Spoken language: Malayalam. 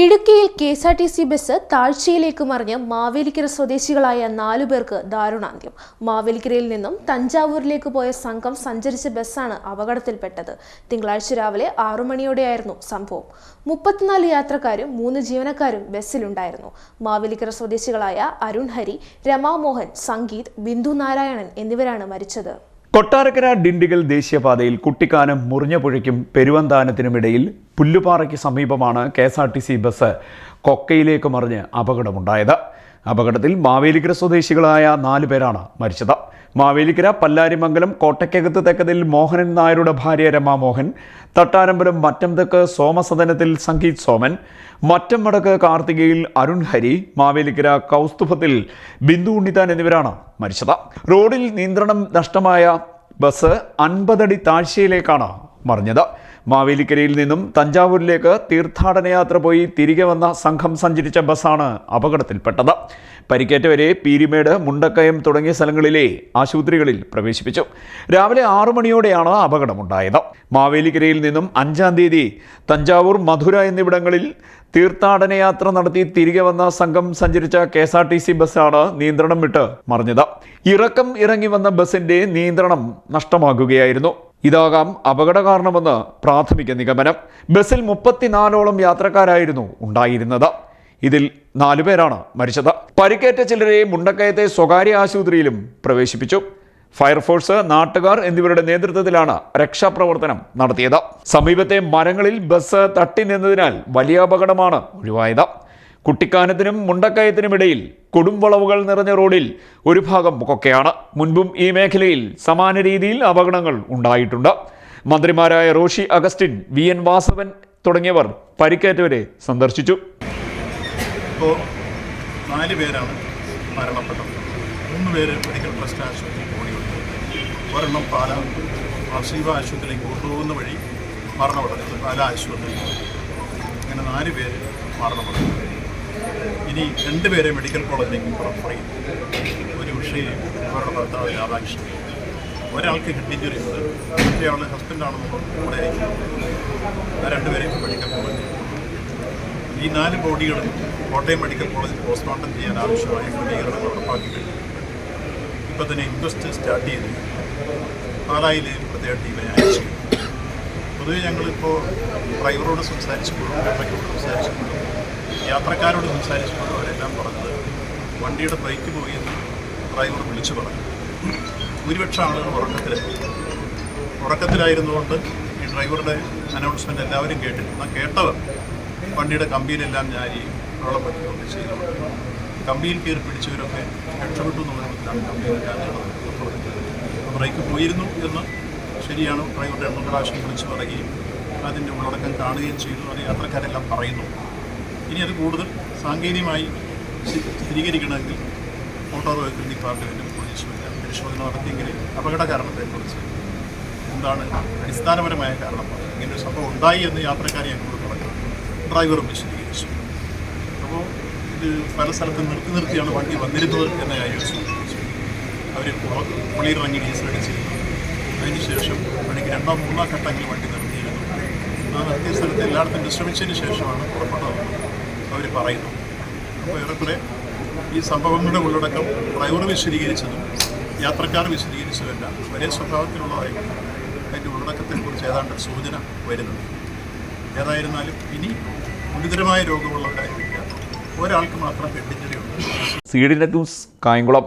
ഇടുക്കിയിൽ K S R T C bus താഴ്ചയിലേക്ക് മറിഞ്ഞ് മാവേലിക്കര സ്വദേശികളായ നാലു പേർക്ക് ദാരുണാന്ത്യം. മാവേലിക്കരയിൽ നിന്നും തഞ്ചാവൂരിലേക്ക് പോയ സംഘം സഞ്ചരിച്ച ബസ്സാണ് അപകടത്തിൽപ്പെട്ടത്. തിങ്കളാഴ്ച രാവിലെ ആറു മണിയോടെയായിരുന്നു സംഭവം. മുപ്പത്തിനാല് യാത്രക്കാരും മൂന്ന് ജീവനക്കാരും ബസ്സിലുണ്ടായിരുന്നു. മാവേലിക്കര സ്വദേശികളായ അരുൺ ഹരി രമാമോഹൻ സംഗീത് ബിന്ദു നാരായണൻ എന്നിവരാണ് മരിച്ചത്. കൊട്ടാരക്കര ഡിണ്ടിഗൽ ദേശീയപാതയിൽ കുട്ടിക്കാനം മുറിഞ്ഞപുഴയ്ക്കും പെരുവന്താനത്തിനുമിടയിൽ പുല്ലുപാറയ്ക്ക് സമീപമാണ് K S R T C bus കൊക്കയിലേക്ക് മറിഞ്ഞ് അപകടമുണ്ടായത്. അപകടത്തിൽ മാവേലിക്കര സ്വദേശികളായ നാല് പേരാണ് മരിച്ചത്. മാവേലിക്കര പല്ലാരിമംഗലം കോട്ടയ്ക്കകത്ത് തെക്കതിൽ മോഹനൻ നായരുടെ ഭാര്യ രമാമോഹൻ തട്ടാരമ്പലം മറ്റം തെക്ക് സോമസദനത്തിൽ സംഗീത് സോമൻ മറ്റം വടക്ക് കാർത്തികയിൽ അരുൺ ഹരി മാവേലിക്കര കൗസ്തുഭത്തിൽ ബിന്ദു ഉണ്ണിത്താൻ എന്നിവരാണ് മരിച്ചത്. റോഡിൽ നിയന്ത്രണം നഷ്ടമായ ബസ് അൻപതടി താഴ്ചയിലേക്കാണ് മറിഞ്ഞത്. മാവേലിക്കരയിൽ നിന്നും തഞ്ചാവൂരിലേക്ക് തീർത്ഥാടന യാത്ര പോയി തിരികെ വന്ന സംഘം സഞ്ചരിച്ച ബസ്സാണ് അപകടത്തിൽപ്പെട്ടത്. പരിക്കേറ്റവരെ പീരിമേട് മുണ്ടക്കയം തുടങ്ങിയ സ്ഥലങ്ങളിലെ ആശുപത്രികളിൽ പ്രവേശിപ്പിച്ചു. രാവിലെ ആറു മണിയോടെയാണ് അപകടമുണ്ടായത്. മാവേലിക്കരയിൽ നിന്നും അഞ്ചാം തീയതി തഞ്ചാവൂർ മധുര എന്നിവിടങ്ങളിൽ തീർത്ഥാടന യാത്ര നടത്തി തിരികെ വന്ന സംഘം സഞ്ചരിച്ച K S R T C ബസ്സാണ് നിയന്ത്രണം വിട്ട് മറിഞ്ഞത്. ഇറക്കം ഇറങ്ങി വന്ന ബസ്സിന്റെ നിയന്ത്രണം നഷ്ടമാകുകയായിരുന്നു. ഇതാകാം അപകട കാരണമെന്ന് പ്രാഥമിക നിഗമനം. ബസ്സിൽ മുപ്പത്തിനാലോളം യാത്രക്കാരായിരുന്നു ഉണ്ടായിരുന്നത്. ഇതിൽ നാലുപേരാണ് മരിച്ചത്. പരിക്കേറ്റ ചിലരെ മുണ്ടക്കയത്തെ സ്വകാര്യ ആശുപത്രിയിലും പ്രവേശിപ്പിച്ചു. ഫയർഫോഴ്സ് നാട്ടുകാർ എന്നിവരുടെ നേതൃത്വത്തിലാണ് രക്ഷാപ്രവർത്തനം നടത്തിയത്. സമീപത്തെ മരങ്ങളിൽ ബസ് തട്ടി നിന്നതിനാൽ വലിയ അപകടമാണ് ഒഴിവായത്. കുട്ടിക്കാനത്തിനും മുണ്ടക്കയത്തിനുമിടയിൽ കൊടുംവളവുകൾ നിറഞ്ഞ റോഡിൽ ഒരു ഭാഗം കൊക്കയാണ് മുൻപും ഈ മേഖലയിൽ സമാന രീതിയിൽ അപകടങ്ങൾ ഉണ്ടായിട്ടുണ്ട്. മന്ത്രിമാരായ റോഷി അഗസ്റ്റിൻ വി എൻ വാസവൻ തുടങ്ങിയവർ പരിക്കേറ്റവരെ സന്ദർശിച്ചു. ഇപ്പോൾ നാല് പേരാണ് മരണപ്പെട്ടത്. മൂന്ന് പേര് മെഡിക്കൽ ട്രസ്റ്റ് ആശുപത്രിയിൽ ഓടിയുണ്ട് ഒരെണ്ണം പാല അർഷീവ ആശുപത്രിയിലേക്ക് കൊണ്ടുപോകുന്ന വഴി മരണപ്പെട്ടത് പാല ആശുപത്രി അങ്ങനെ നാല് പേര് മരണപ്പെട്ടു. ഇനി രണ്ടുപേരെ മെഡിക്കൽ കോളേജിലേക്ക് റെഫർ ചെയ്തു ഒരു ഉഷയും അവരുടെ ഭർത്താവ് രാധാകൃഷ്ണൻ. ഒരാൾക്ക് ഹെഡ് ഇഞ്ചുറി ഉണ്ട്. മറ്റേ ആൾ ഹസ്ബൻഡാണെന്ന് കൂടെ ആ രണ്ടുപേരെയും മെഡിക്കൽ കോളേജിൽ ഈ നാല് ബോഡികളും കോട്ടയം മെഡിക്കൽ കോളേജിൽ പോസ്റ്റ്മോർട്ടം ചെയ്യാൻ ആവശ്യമായ ക്രമീകരണങ്ങൾ ഉറപ്പാക്കി കഴിഞ്ഞു ഇപ്പോൾ തന്നെ ഇൻക്വസ്റ്റ് സ്റ്റാർട്ട് ചെയ്തു. പാലായിലെയും പ്രത്യേക ടീമിനെ അയച്ചു. പൊതുവെ ഞങ്ങളിപ്പോൾ ഡ്രൈവറോട് സംസാരിച്ചപ്പോഴും കണ്ടക്ടറോട് സംസാരിച്ചപ്പോഴും യാത്രക്കാരോട് സംസാരിച്ചപ്പോൾ അവരെല്ലാം പറഞ്ഞത് വണ്ടിയുടെ ബ്രേക്ക് പോയെന്ന് ഡ്രൈവർ വിളിച്ചു പറഞ്ഞു. ഭൂരിപക്ഷം ആളുകൾ ഉറക്കത്തിൽ ഉറക്കത്തിലായിരുന്നുകൊണ്ട് ഈ ഡ്രൈവറുടെ അനൗൺസ്മെന്റ് എല്ലാവരും കേട്ടിട്ടു എന്നാൽ കേട്ടവർ വണ്ടിയുടെ കമ്പിയിലെല്ലാം ഞാരി വെള്ളം പറ്റുകയൊക്കെ ചെയ്തുകൊണ്ട് കമ്പിയിൽ കയറി പിടിച്ചവരൊക്കെ രക്ഷപ്പെട്ടു എന്നുള്ളതിലാണ് കമ്പിയിൽ ഞാൻ ബ്രേക്ക് പോയിരുന്നു എന്ന് ശരിയാണ്. ഡ്രൈവറുടെ എണ്ണം പ്രാവശ്യം വിളിച്ചു പറയുകയും അതിന്റെ ഉള്ളടക്കം കാണുകയും ചെയ്തു. അത് യാത്രക്കാരെല്ലാം പറയുന്നു. ഇനി അത് കൂടുതൽ സാങ്കേതികമായി സ്ഥി- സ്ഥിരീകരിക്കണമെങ്കിൽ മോട്ടോർ വെഹിക്കിൾ ഡിപ്പാർട്ട്മെന്റും പോലീസും എല്ലാം പരിശോധന നടത്തിയെങ്കിൽ അപകട കാരണത്തെക്കുറിച്ച് എന്താണ് അടിസ്ഥാനപരമായ കാരണം? ഇങ്ങനൊരു സംഭവം ഉണ്ടായി എന്ന് യാത്രക്കാരെ എന്നോട് പറഞ്ഞു. ഡ്രൈവറും വിശദീകരിച്ചു. അപ്പോൾ ഇത് പല സ്ഥലത്തും നിർത്തി നിർത്തിയാണ് വണ്ടി വന്നിരുന്നത് എന്ന കാര്യം സൂചിപ്പിച്ചു അവർ പുളിയിറങ്ങി ഡീസൽ അടിച്ചിരുന്നു. അതിനുശേഷം വണ്ടിക്ക് രണ്ടോ മൂന്നോ ഘട്ടങ്ങളിൽ വണ്ടി നിർത്തിയിരുന്നു. ആ നിർത്തിയ സ്ഥലത്ത് എല്ലായിടത്തും വിശ്രമിച്ചതിന് ശേഷമാണ് പുറപ്പെട്ടതെന്ന് അവർ പറയുന്നു. അപ്പോൾ ഏറെക്കുറെ ഈ സംഭവങ്ങളുടെ ഉള്ളടക്കം ഡ്രൈവർ വിശദീകരിച്ചതും യാത്രക്കാർ വിശദീകരിച്ചതെല്ലാം ഒരേ സ്വഭാവത്തിലുള്ളതായിരുന്നു അതിന്റെ ഉള്ളടക്കത്തെക്കുറിച്ച് ഏതാണ്ട് സൂചന വരുന്നുണ്ട്. ഏതായിരുന്നാലും ഇനി ഗുരുതരമായ രോഗമുള്ളവരായിരിക്കും ഒരാൾക്ക് മാത്രം ഹെഡ് ഇഞ്ചുറി ഉണ്ട് സീഡിന്റെ ന്യൂസ് കായംകുളം